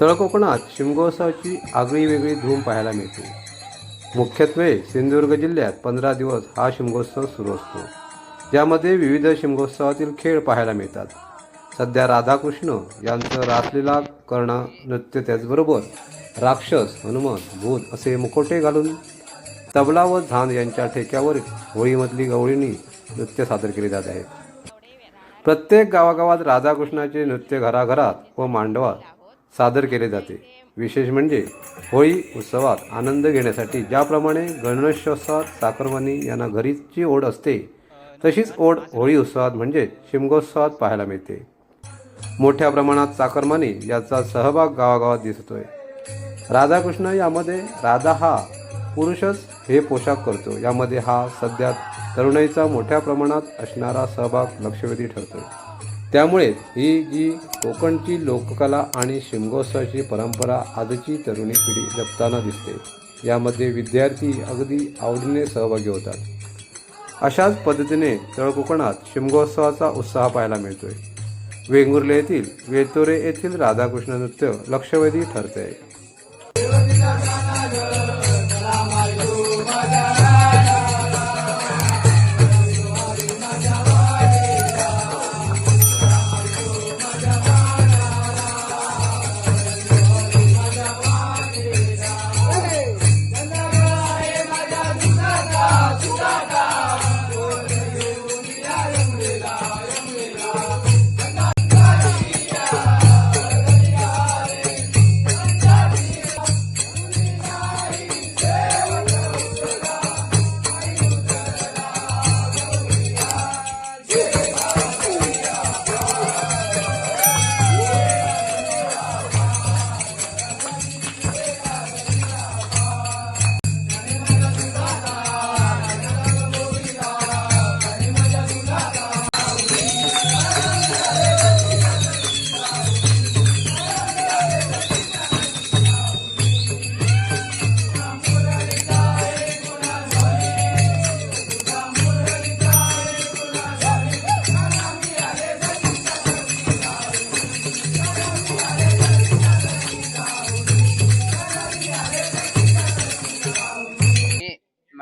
तळकोकणात शिमगोत्सवाची आगळी वेगळी धूम पाहायला मिळते. मुख्यत्वे सिंधुदुर्ग जिल्ह्यात पंधरा दिवस हा शिमगोत्सव सुरू असतो. ज्यामध्ये विविध शिमगोत्सवातील खेळ पाहायला मिळतात. सध्या राधाकृष्ण यांचं रासलीला करणं नृत्य त्याचबरोबर राक्षस हनुमान भूत असे मुखोटे घालून तबला व झांज यांच्या ठेक्यावर होळीमधली गवळींनी नृत्य सादर केले जात आहे. प्रत्येक गावागावात राधाकृष्णाचे नृत्य घराघरात व मांडवात सादर केले जाते. विशेष म्हणजे होळी उत्सवात आनंद घेण्यासाठी ज्याप्रमाणे गणेशोत्सवात साखरवाणी यांना घरीची ओढ असते तशीच ओढ होळी उत्सवात म्हणजे शिमगोत्सवात पाहायला मिळते. मोठ्या प्रमाणात चाकरमानी याचा सहभाग गावागावात दिसतोय. राधाकृष्ण यामध्ये राधा हा पुरुषच हे पोशाख करतो. यामध्ये हा सध्या तरुणाईचा मोठ्या प्रमाणात असणारा सहभाग लक्षवेधी ठरतोय. त्यामुळे ही जी कोकणची लोककला आणि शिमगोत्सवाची परंपरा आजची तरुणी पिढी जपताना दिसते यामध्ये विद्यार्थी अगदी आवडीने सहभागी होतात. अशाच पद्धतीने तळकोकणात शिमगोत्सवाचा उत्साह पाहायला मिळतोय. वेंगुर्ले येथील वेतोरे येथील राधाकृष्ण नृत्य लक्षवेधी ठरते आहे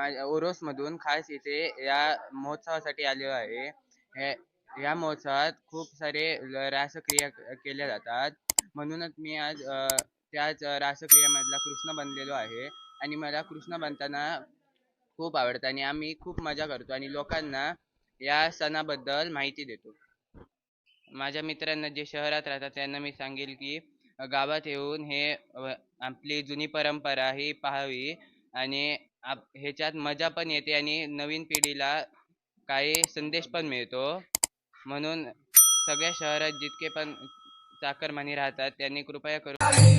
माझ्या ओरोसमधून खास इथे या महोत्सवासाठी आलेलो आहे. हे या महोत्सवात खूप सारे रासक्रिया केल्या जातात. म्हणूनच मी आज त्याच रासक्रियामधला कृष्ण बनलेलो आहे. आणि मला कृष्ण बनताना खूप आवडतं आणि आम्ही खूप मजा करतो आणि लोकांना या सणाबद्दल माहिती देतो. माझ्या मित्रांना जे शहरात राहतात त्यांना मी सांगेल की गावात येऊन हे आपली जुनी परंपरा ही पाहावी आणि आप ह्याच्यात मजा पण येते आणि नवीन पिढीला काही संदेश पण मिळतो. म्हणून सगळ्या शहरात जितके पण चाकरमानी राहतात त्यांनी कृपया करून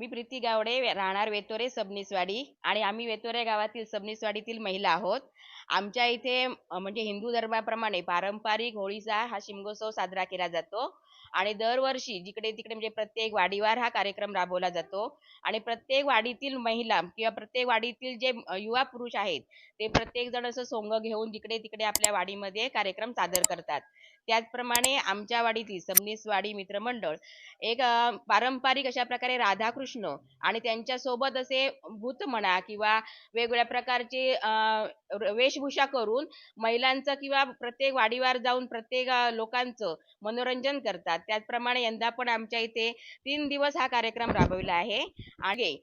मी प्रीती गावडे राहणार वेतोरे सबनीसवाडी आणि आम्ही वेतोरे गावातील सबनीसवाडीतील महिला आहोत. आमच्या इथे म्हणजे हिंदू धर्माप्रमाणे पारंपरिक होळीचा हा शिमगोत्सव साजरा केला जातो. आणि दरवर्षी जिकडे तिकडे म्हणजे प्रत्येक वाडीवार हा कार्यक्रम राबवला जातो. आणि प्रत्येक वाडीतील महिला किंवा प्रत्येक वाडीतील जे युवा पुरुष आहेत ते प्रत्येक जण असं सोंग घेऊन जिकडे तिकडे आपल्या वाडीमध्ये कार्यक्रम सादर करतात. त्याचप्रमाणे आमच्या वाडीतील सबनीसवाडी मित्रमंडळ एक पारंपरिक अशा प्रकारे राधाकृष्ण आणि त्यांच्यासोबत असे भूत म्हणा किंवा वेगवेगळ्या प्रकारचे वेशभूषा करून महिलांचं किंवा प्रत्येक वाडीवार जाऊन प्रत्येक लोकांचं मनोरंजन करतात. त्याचप्रमाणे यंदा पण आमच्या इथे तीन दिवस हा कार्यक्रम राबविला आहे. आणि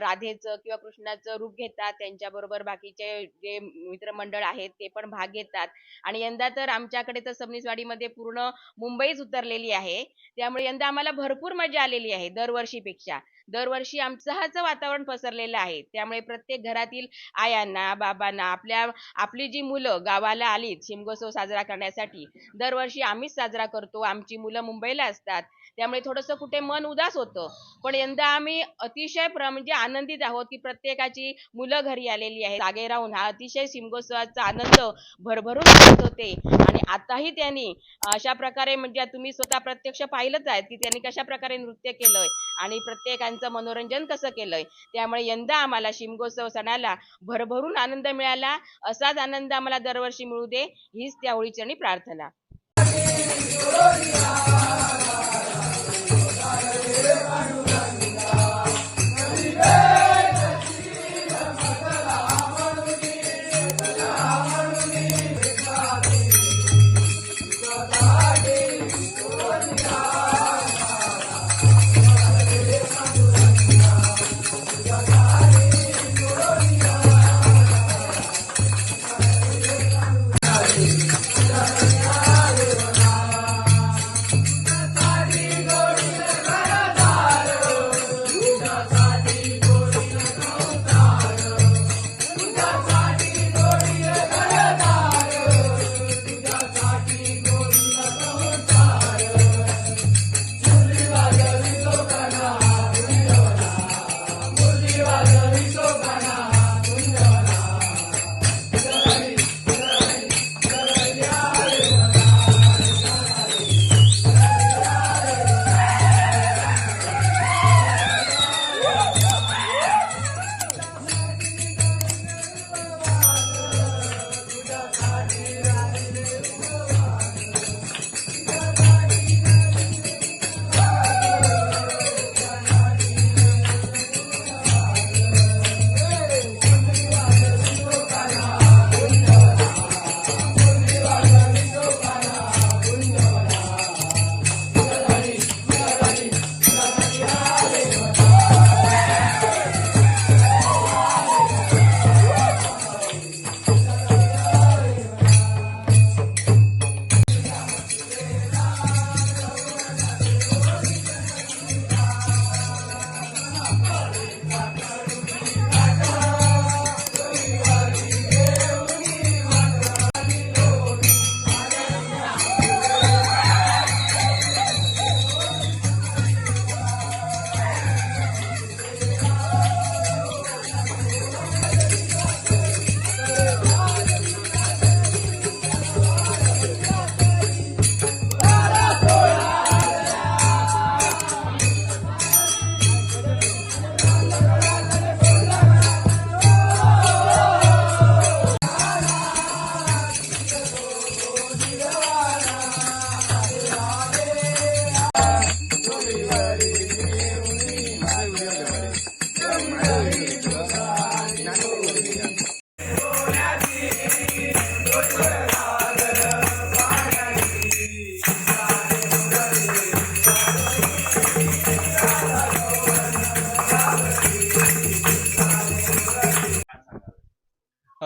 राधेचं किंवा कृष्णाचं रूप घेतात त्यांच्याबरोबर बाकीचे जे मित्रमंडळ आहेत ते पण भाग घेतात. आणि यंदा तर आमच्याकडे तर सबनीसवाडीमध्ये पूर्ण मुंबईच उतरलेली आहे. त्यामुळे यंदा आम्हाला भरपूर मजा आलेली आहे दरवर्षीपेक्षा. दरवर्षी आमचं वातावरण पसरलेलं आहे. त्यामुळे प्रत्येक घरातील आयांना बाबांना आपल्या आपली जी मुलं गावाला आलीत शिमगोत्सव साजरा करण्यासाठी दरवर्षी आम्हीच साजरा करतो. आमची मुलं मुंबईला असतात. त्यामुळे थोडंसं कुठे मन उदास होतं. पण यंदा आम्ही अतिशय प्र म्हणजे आनंदित आहोत की प्रत्येकाची मुलं घरी आलेली आहेत. जागे राहून हा अतिशय शिमगोत्सवाचा आनंद भरभरून घेत होते. आणि आताही त्यांनी अशा प्रकारे म्हणजे तुम्ही स्वतः प्रत्यक्ष पाहिलंच आहे की त्यांनी कशा प्रकारे नृत्य केलंय आणि प्रत्येकांचं मनोरंजन कसं केलंय. त्यामुळे यंदा आम्हाला शिमगोत्सव सणाला भरभरून आनंद मिळाला. असाच आनंद आम्हाला दरवर्षी मिळू दे. हीच त्या ओळीचरणी प्रार्थना. Gloria.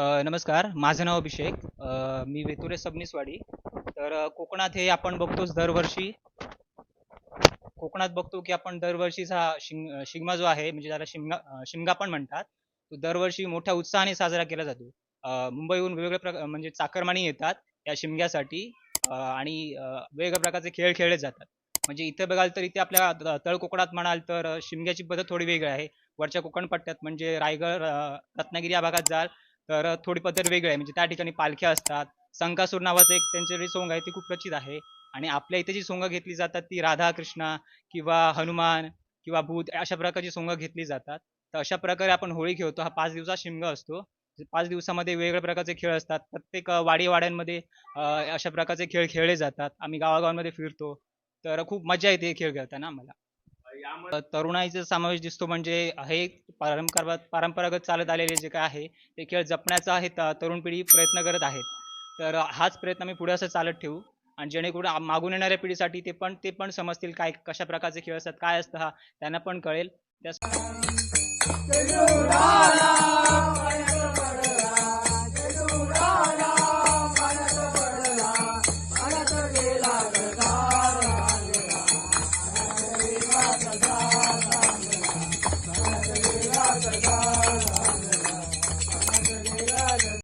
नमस्कार. माझं नाव अभिषेक. मी वेतुरे सबनीसवाडी. तर कोकणात हे आपण बघतोच दरवर्षी. कोकणात बघतो की आपण दरवर्षीचा शिंग शिगमा जो आहे म्हणजे ज्याला शिमगा शिमगा पण म्हणतात. तो दरवर्षी मोठ्या उत्साहाने साजरा केला जातो. मुंबईहून वेगवेगळ्या प्रकार म्हणजे चाकरमानी येतात या शिमग्यासाठी. आणि वेगवेगळ्या प्रकारचे खेळ खेळले जातात. म्हणजे इथे बघाल तर इथे आपल्या तळकोकणात तळ कोकणात म्हणाल तर शिमग्याची पद्धत थोडी वेगळी आहे. वरच्या कोकण पट्ट्यात म्हणजे रायगड रत्नागिरी या भागात जाल. तर थोडी पद्धत वेगळी आहे. म्हणजे त्या ठिकाणी पालख्या असतात. संकासूर नावाचं एक त्यांचे जी सोंग आहे ती खूप प्रचित आहे. आणि आपल्या इथे जी सोंग घेतली जातात ती राधा कृष्णा किंवा हनुमान किंवा भूत अशा प्रकारची सोंग घेतली जातात. तर अशा प्रकारे आपण होळी खेळतो. हा पाच दिवसा शिमगा असतो. पाच दिवसामध्ये वेगवेगळ्या प्रकारचे खेळ असतात. प्रत्येक वाडीवाड्यांमध्ये वाडी वाड्यांमध्ये अशा प्रकारचे खेळ खेळले जातात. आम्ही गावागावांमध्ये फिरतो. तर खूप मजा येते हे खेळ खेळताना आम्हाला. तरुणाईचा समावेश दिसतो म्हणजे हे परंपरा परंपरागत चालत आलेले जे काय आहे ते खेळ जपण्याचा हे तरुण पिढी प्रयत्न करत आहेत तर हाच प्रयत्न आम्ही पुढे असं चालत ठेवू. आणि जेणेकरून मागून येणाऱ्या पिढीसाठी ते पण ते पण समजतील काय कशा प्रकारचे खेळ असतात काय असतं हा त्यांना पण कळेल. त्या